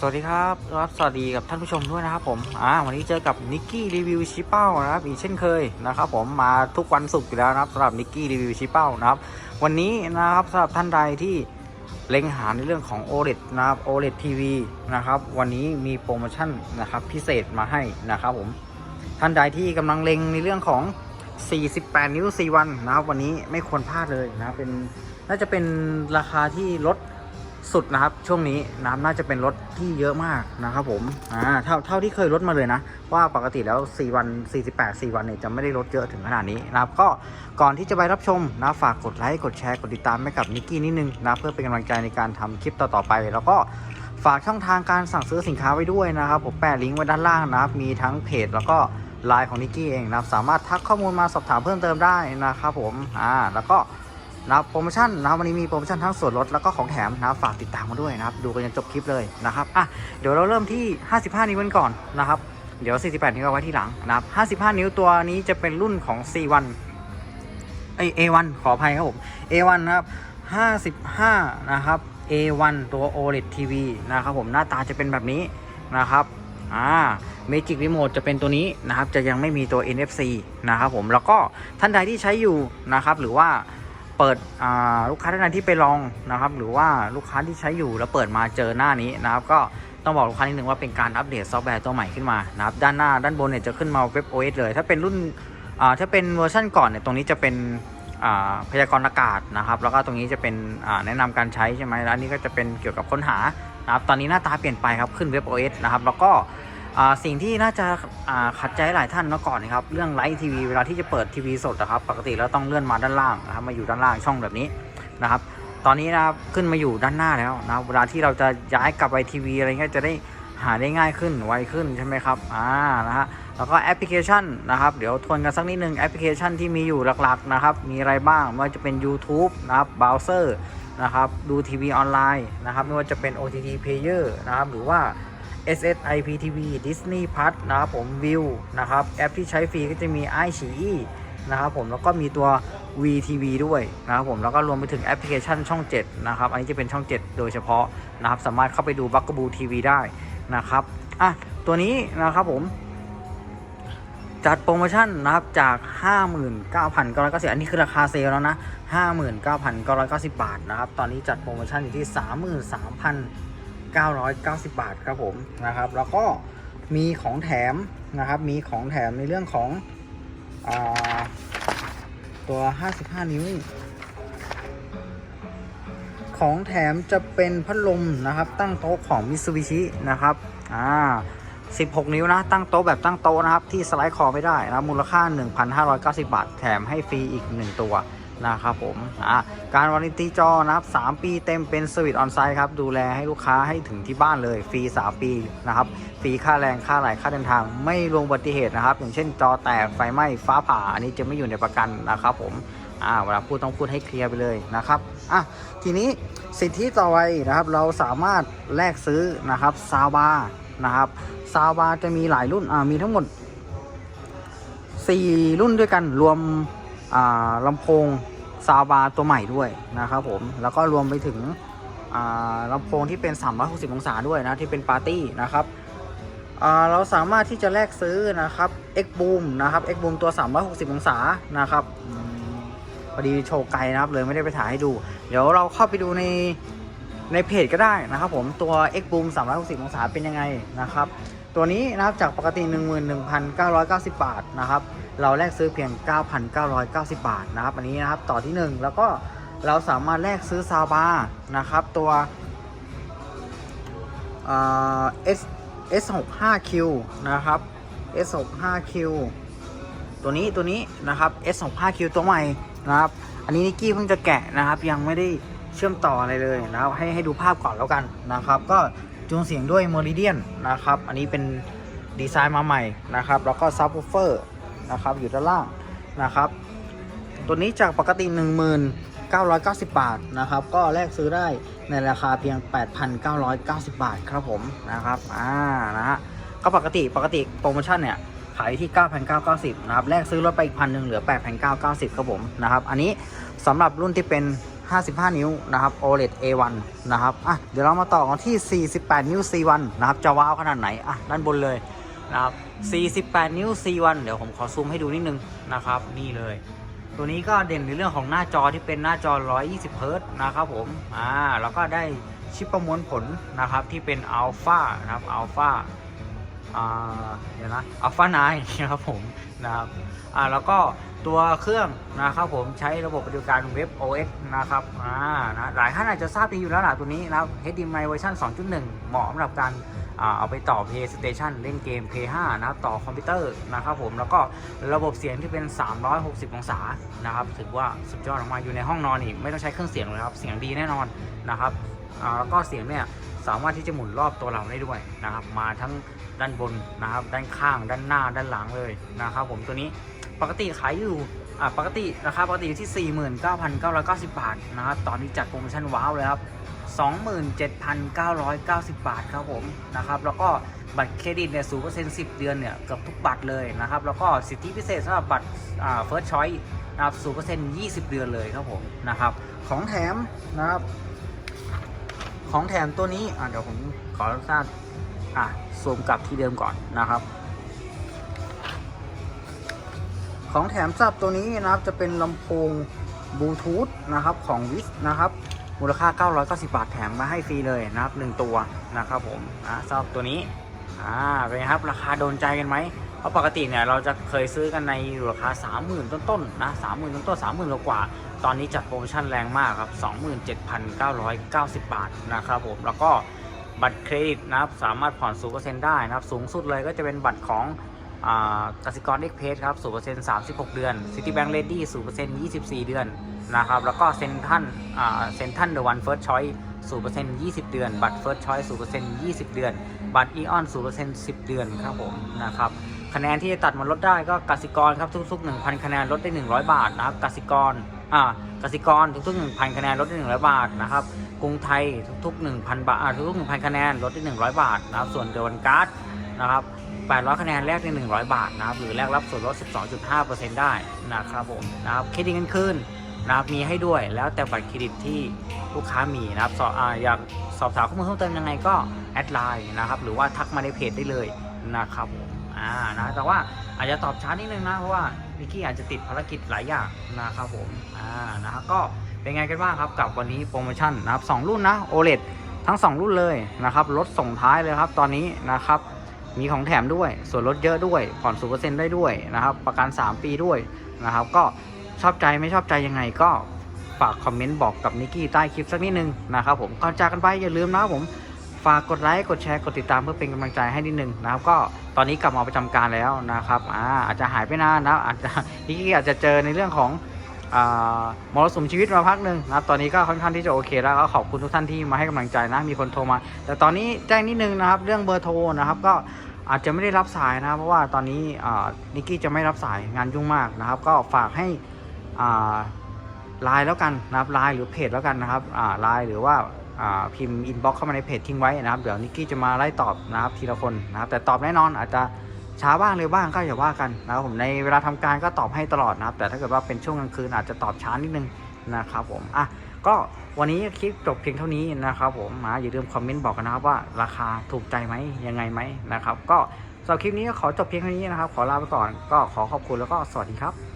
สวัสดีครับรับสวัสดีกับท่านผู้ชมด้วยนะครับผมอ่าวันนี้เจอกับนิกกี้รีวิวชิเป้านะครับอีกเช่นเคยนะครับผมมาทุกวันศุกร์อยู่แล้วนะครับสำหรับนิกกี้รีวิวชิเป้านะครับวันนี้นะครับสำหรับท่านใดที่เล็งหาในเรื่องของ OLED นะครับ OLED TV นะครับวันนี้มีโปรโมชั่นนะครับพิเศษมาให้นะครับผมท่านใดที่กำลังเล็งในเรื่องของ 48 นิ้ว 4 วันนะครับวันนี้ไม่ควรพลาดเลยนะเป็นน่าจะเป็นราคาที่ลด สุดนะครับ ช่วงนี้น้ำน่าจะเป็นรถที่เยอะมากนะครับผมอ่าเท่าเท่าที่เคยลดมาเลยนะ ว่าปกติแล้ว 4 วัน 48 4 วันเนี่ยจะไม่ได้ลดเยอะถึงขนาดนี้นะครับก็ก่อนที่จะไปรับชมนะฝากกดไลค์กดแชร์กดติดตามให้กับนิกกี้นิดนึงนะเพื่อเป็นกำลังใจในการทำคลิปต่อๆไป แล้วก็ฝากช่องทางการสั่งซื้อสินค้าไว้ด้วยนะครับผมแปะลิงก์ไว้ด้านล่างนะครับมีทั้งเพจแล้วก็ไลน์ของนิกกี้เองนะครับสามารถทักข้อมูลมาสอบถามเพิ่มเติมได้นะครับผมอ่าแล้วก็ นะครับโปรโมชั่นนะครับวันนี้มีโปรโมชั่นทั้งส่วนลดแล้วก็ของแถมนะครับฝากติดตามมาด้วยนะครับ ดูกันจนจบคลิปเลยนะครับอะเดี๋ยวเราเริ่มที่ 55 นิ้วกันก่อนนะครับเดี๋ยว 48 นิ้วเอาไว้ที่หลังนะครับ55 นิ้วตัวนี้จะเป็นรุ่นของ C1 เอ้ย A1 ขออภัยครับผม A1 นะครับ 55 นะครับ A1 ตัว OLED TV นะครับผมหน้าตาจะเป็นแบบนี้นะครับอ่า Magic Remote จะเป็นตัวนี้นะครับ จะยังไม่มีตัว NFC นะครับผมแล้วก็ท่านใดที่ใช้อยู่นะครับ หรือว่า เปิดลูกค้าท่านใดที่ไปลองนะครับ หรือว่าลูกค้าที่ใช้อยู่แล้วเปิดมาเจอหน้านี้นะครับ ก็ต้องบอกลูกค้านิดนึงว่าเป็นการอัปเดตซอฟต์แวร์ตัวใหม่ขึ้นมานะครับ ด้านหน้าด้านบนเนี่ยจะขึ้นมาเว็บ OS เลย ถ้าเป็นรุ่นถ้าเป็นเวอร์ชันก่อนเนี่ยตรงนี้จะเป็นพยากรณ์อากาศนะครับ แล้วก็ตรงนี้จะเป็นแนะนำการใช้ใช่ไหมแล้วอันนี้ก็จะเป็นเกี่ยวกับค้นหานะครับ ตอนนี้หน้าตาเปลี่ยนไปครับขึ้นเว็บ OS นะครับ แล้วก็ สิ่งที่น่าจะอ่าขัดใจหลายท่านเมื่อก่อนนะครับ เรื่องไลฟ์ทีวีเวลาที่จะเปิดทีวีสดนะครับ ปกติแล้วต้องเลื่อนมาด้านล่างนะครับมาอยู่ด้านล่างช่องแบบนี้นะครับ ตอนนี้นะครับขึ้นมาอยู่ด้านหน้าแล้วนะครับเวลาที่เราจะย้ายกลับไปทีวีอะไรเงี้ยจะได้หาได้ง่ายขึ้นไวขึ้นใช่ไหมครับอ่านะฮะแล้วก็แอปพลิเคชันนะครับ เดี๋ยวทวนกันสักนิดนึงแอปพลิเคชันที่มีอยู่หลักๆนะครับ มีอะไรบ้างไม่ว่าจะเป็น YouTube นะครับเบราว์เซอร์นะครับดูทีวีออนไลน์นะครับไม่ว่าจะเป็น OTT Player นะครับหรือว่า SSIPTV Disney Plus นะครับผมวิวนะครับแอปที่ใช้ฟรีก็จะมี i อ e นะครับผมแล้วก็มีตัว VTV ด้วยนะครับผมแล้วก็รวมไปถึงแอปพลิเคชันช่อง 7 นะครับ อันนี้จะเป็นช่อง 7 โดยเฉพาะนะครับสามารถเข้าไปดูบั g กบูทีวีได้นะครับอะตัวนี้นะครับผม จัดโปรโมชั่นนะครับจาก 59,990อันนี้คือราคาเซลล์แล้วนะ 59,990 บาทนะครับ ตอนนี้จัดโปรโมชั่นอยู่ที่ 990 บาทครับผมนะครับ แล้วก็มีของแถมนะครับ มีของแถมในเรื่องของอาตัว 55 นิ้ว ของแถมจะเป็นพัดลมนะครับ ตั้งโต๊ะของ Mitsubishi นะครับอ่า16 นิ้วนะตั้งโต๊ะแบบตั้งโต๊ะนะครับ ที่สไลด์คอไม่ได้นะมูลค่า 1,590 บาท แถมให้ฟรีอีก 1 ตัว นะครับผมอ่าการวารันตีจอนะครับ 3 ปีเต็มเป็นสวิตออนไซต์ครับ ดูแลให้ลูกค้าให้ถึงที่บ้านเลย ฟรี 3 ปีนะครับ ฟรีค่าแรงค่าไหลค่าเดินทาง ไม่รวมอุบัติเหตุนะครับ อย่างเช่นจอแตกไฟไหม้ฟ้าผ่า อันนี้จะไม่อยู่ในประกันนะครับผมอ่าเวลาพูดต้องพูดให้เคลียร์ไปเลยนะครับอะทีนี้สิทธิต่อไปนะครับ เราสามารถแลกซื้อนะครับซาวบานะครับซาวบาจะมีหลายรุ่นอ่ามีทั้งหมด 4 รุ่นด้วยกันรวม ลำโพงซาวบาตัวใหม่ด้วยนะครับผม แล้วก็รวมไปถึงลำโพงที่เป็น 360 องศาด้วยนะ ที่เป็นปาร์ตี้นะครับเราสามารถที่จะแลกซื้อนะครับ X Boom นะครับ X Boom ตัว 360 องศานะครับพอดีโชว์ไกลนะครับเลยไม่ได้ไปถ่ายให้ดู เดี๋ยวเราเข้าไปดูในในเพจก็ได้นะครับผมตัว X Boom 360 องศาเป็นยังไงนะครับ ตัวนี้นะครับจากปกติ 11,990 บาทนะครับ เราแลกซื้อเพียง 9,990 บาทนะครับ อันนี้นะครับต่อที่ 1 แล้วก็เราสามารถแลกซื้อซาวบาร์นะครับ ตัวเอ่อ S S65Q นะครับ S65Q ตัวนี้ตัวนี้นะครับ S65Q ตัวใหม่นะครับ อันนี้นิกกี้เพิ่งจะแกะนะครับ ยังไม่ได้เชื่อมต่ออะไรเลยนะครับ ให้ให้ดูภาพก่อนแล้วกันนะครับ ก็จูนเสียงด้วย Meridian นะครับ อันนี้เป็นดีไซน์มาใหม่นะครับ แล้วก็ซับ w ูเฟอร์ นะครับอยู่ด้านล่างนะครับ ตัวนี้จากปกติ 1990 บาทนะครับ ก็แลกซื้อได้ในราคาเพียง 8,990 บาทครับผมนะครับอ่านะฮะก็ปกติปกติโปรโมชั่นเนี่ยขายที่ 9,990 นะครับ แลกซื้อรถไปอีกพันหนึ่งเหลือ 8,990 ครับผมนะครับ อันนี้สำหรับรุ่นที่เป็น 55 นิ้วนะครับ OLED A1 นะครับ อะ เดี๋ยวเรามาต่อกันที่ 48 นิ้ว C1 นะครับ จะว้าวขนาดไหน อะ ด้านบนเลย นะครับ 48 นิ้ว C1 เดี๋ยวผมขอซูมให้ดูนิดนึงนะครับ นี่เลย ตัวนี้ก็เด่นในเรื่องของหน้าจอที่เป็นหน้าจอ 120เฮิร์ตนะครับผมอ่าแล้วก็ได้ชิปประมวลผลนะครับที่เป็นอัลฟานะครับอัลฟาอ่าเดี๋ยวนะอัลฟาไนนะครับผมนะครับอ่าแล้วก็ตัวเครื่องนะครับผมใช้ระบบปฏิบัติการเว็บ OS นะครับอ่านะหลายท่านอาจจะทราบดีอยู่แล้วล่ะตัวนี้นะครับ HDMI เวอร์ชัน2.1 เหมาะสำหรับการ เอาไปต่อ PlayStation เล่นเกม Play 5นะครับต่อคอมพิวเตอร์นะครับผมแล้วก็ระบบเสียงที่เป็น 360 องศานะครับถือว่าสุดยอดออกมาอยู่ในห้องนอนอีกไม่ต้องใช้เครื่องเสียงเลยครับเสียงดีแน่นอนนะครับแล้วก็เสียงเนี่ยสามารถที่จะหมุนรอบตัวเราได้ด้วยนะครับมาทั้งด้านบนนะครับด้านข้างด้านหน้าด้านหลังเลยนะครับผมตัวนี้ปกติขายอยู่อ่าปกติราคาปกติอยู่ที่ 49,990 บาทนะครับตอนนี้จัดโปรโมชั่นว้าวเลยครับ 27,990 บาทครับผมนะครับแล้วก็บัตรเครดิตเนี่ยศูนย์เปอร์เซ็นต์สิบเดือนเนี่ยเกือบทุกบัตรเลยนะครับแล้วก็สิทธิพิเศษสำหรับบัตรอ่าเฟิร์สชอยนะครับศูนย์เปอร์เซ็นต์ยี่สิบเดือนเลยครับผมนะครับของแถมนะครับของแถมตัวนี้อะเดี๋ยวผมขออนุญาตอะซูมกลับที่เดิมก่อนนะครับ ของแถมสำหรับตัวนี้นะครับจะเป็นลำโพงบลูทูธนะครับของวิสนะครับ มูลค่า 990 บาทแถมมาให้ฟรีเลยนะครับ1ตัวนะครับผมอ่าสำหรับตัวนี้อ่าเป็นไงครับราคาโดนใจกันไหมเพราะปกติเนี่ยเราจะเคยซื้อกันในราคา 30,000 ต้นๆนะ30,000ต้นๆ30,000กว่า ตอนนี้จัดโปรโมชั่นแรงมากครับ 27,990 บาทนะครับผมแล้วก็บัตรเครดิตนะครับสามารถผ่อน0%ได้นะครับสูงสุดเลยก็จะเป็นบัตรของอ่ากสิกรเอ็กเพสครับ0% 36เดือน Citibank Ready 0% 24เดือน นะครับ แล้วก็เซนทันอ่าเซนทันเดอะวันเฟิร์สชอย0% 20เซ็นต์ยีเดือน บัตรเฟิร์สชอย0% 20เซ็นต์ยีเดือน บัตรอีออน0% 10เซ็นต์สิเดือนครับผมนะครับคะแนนที่จะตัดมาลดได้ก็กสิกรครับทุกๆ1,000คะแนนลดได้100บาทนะครับกสิกรอ่ากสิกรทุกๆ1,000คะแนนลดได้100บาทนะครับกรุงไทยทุกๆ1,000บาทอ่าทุกๆ1,000คะแนนลดได้100บาทนะครับส่วนเดวันการ์ดนะครับ800 คะแนนแลกได้100 บาทนะครับ หรือแลกรับส่วนลด 12.5%ได้นะครับผมนะครับครดิตเงินคืน นะครับมีให้ด้วยแล้วแต่บัตรเครดิตที่ลูกค้ามีนะครับสอบออยากสอบถามข้อมูลเพิ่มเติมยังไงก็แอดไลน์นะครับหรือว่าทักมาในเพจได้เลยนะครับผมอ่านะแต่ว่าอาจจะตอบช้านิดนึงนะเพราะว่าวิกกี้อาจจะติดภารกิจหลายอย่างนะครับผมอ่านะครับก็เป็นไงกันบ้างครับกับวันนี้โปรโมชั่นนะครับสองรุ่นนะ OLED ทั้ง 2 รุ่นเลยนะครับลดส่งท้ายเลยครับตอนนี้นะครับมีของแถมด้วย ส่วนลดเยอะด้วย ผ่อนศูนเปอร์เซ็นต์ได้ด้วยนะครับ ประกัน 3 ปีด้วยนะครับ ก็ ชอบใจไม่ชอบใจยังไงก็ฝากคอมเมนต์บอกกับนิกกี้ใต้คลิปสักนิดนึงนะครับผมก่อนจากกันไปอย่าลืมนะครับผมฝากกดไลค์กดแชร์กดติดตามเพื่อเป็นกำลังใจให้นิดนึงนะครับก็ตอนนี้กลับมาประจำการแล้วนะครับอ่าอาจจะหายไปนานนะอาจจะนิกกี้อาจจะเจอในเรื่องของมรสุมชีวิตมาพักหนึ่งนะครับตอนนี้ก็ค่อนข้างที่จะโอเคแล้วก็ขอบคุณทุกท่านที่มาให้กำลังใจนะมีคนโทรมา แต่ตอนนี้แจ้งนิดนึงนะครับเรื่องเบอร์โทรนะครับก็อาจจะไม่ได้รับสายนะเพราะว่าตอนนี้นิกกี้จะไม่รับสายงานยุ่งมากนะครับ ก็ฝากให้ ไลน์แล้วกันนะครับไลน์หรือเพจแล้วกันนะครับไลน์หรือว่าพิมพ์อินบ็อกซ์เข้ามาในเพจทิ้งไว้นะครับ เดี๋ยวนิกกี้จะมาไล่ตอบนะครับทีละคนนะครับแต่ตอบแน่นอนอาจจะช้าบ้างเร็วบ้างก็อย่าว่ากันนะครับผมในเวลาทำการก็ตอบให้ตลอดนะครับ แต่ถ้าเกิดว่าเป็นช่วงกลางคืนอาจจะตอบช้านิดนึงนะครับผมอะก็วันนี้คลิปจบเพียงเท่านี้นะครับผมมาอย่าลืมคอมเมนต์บอกกันนะครับว่าราคาถูกใจไหมยังไงไหมนะครับ ก็สำหรับคลิปนี้ก็ขอจบเพียงเท่านี้นะครับ ขอลาไปก่อนก็ขอขอบคุณแล้วก็สวัสดีครับ